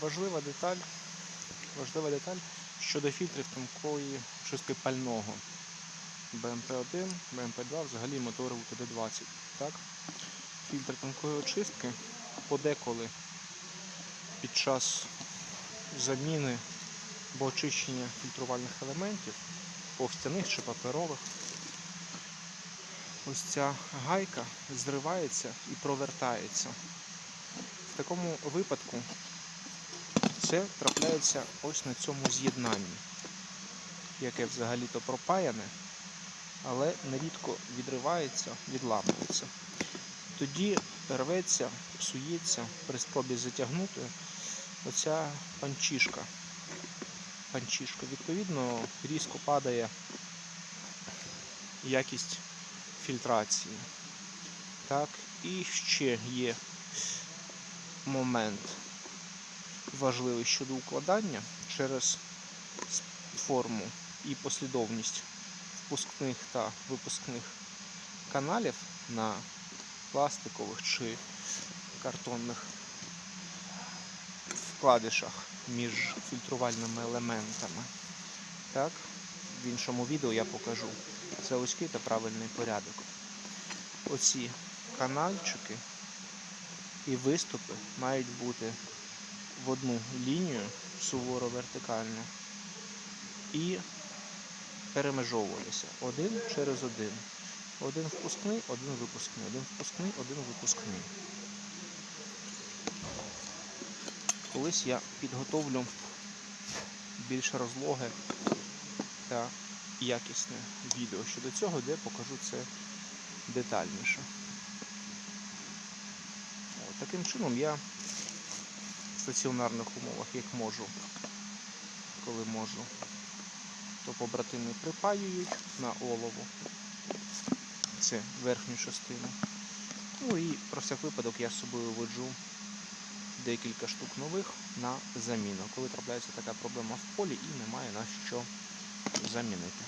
важлива деталь, важлива деталь щодо фільтрів тонкої чистки пального. БМП-1, БМП-2, взагалі мотори УТД-20. Так? Фільтр тонкої очистки подеколи під час заміни або очищення фільтрувальних елементів, повстяних чи паперових, ось ця гайка зривається і провертається. В такому випадку це трапляється ось на цьому з'єднанні, яке взагалі-то пропаяне, але нерідко відривається, відламується. Тоді рветься, псується при спробі затягнути оця панчішка. Панчішка. Відповідно, різко падає якість фільтрації. Так, і ще є момент важливий щодо укладання через форму і послідовність впускних та випускних каналів на пластикових чи картонних вкладишах між фільтрувальними елементами. Так, в іншому відео я покажу заводський та правильний порядок. Оці канальчики і виступи мають бути в одну лінію суворо вертикально і перемежовуватися один через один. Один впускний, один випускний, один впускний, один випускний. Колись я підготовлю більш розлоге та якісне відео щодо цього, де покажу це детальніше. Таким чином я стаціонарних умовах, як можу, коли можу, то побратими припаюють на олово. Це верхню частину. Ну і про всяк випадок я з собою воджу декілька штук нових на заміну, коли трапляється така проблема в полі і немає на що замінити.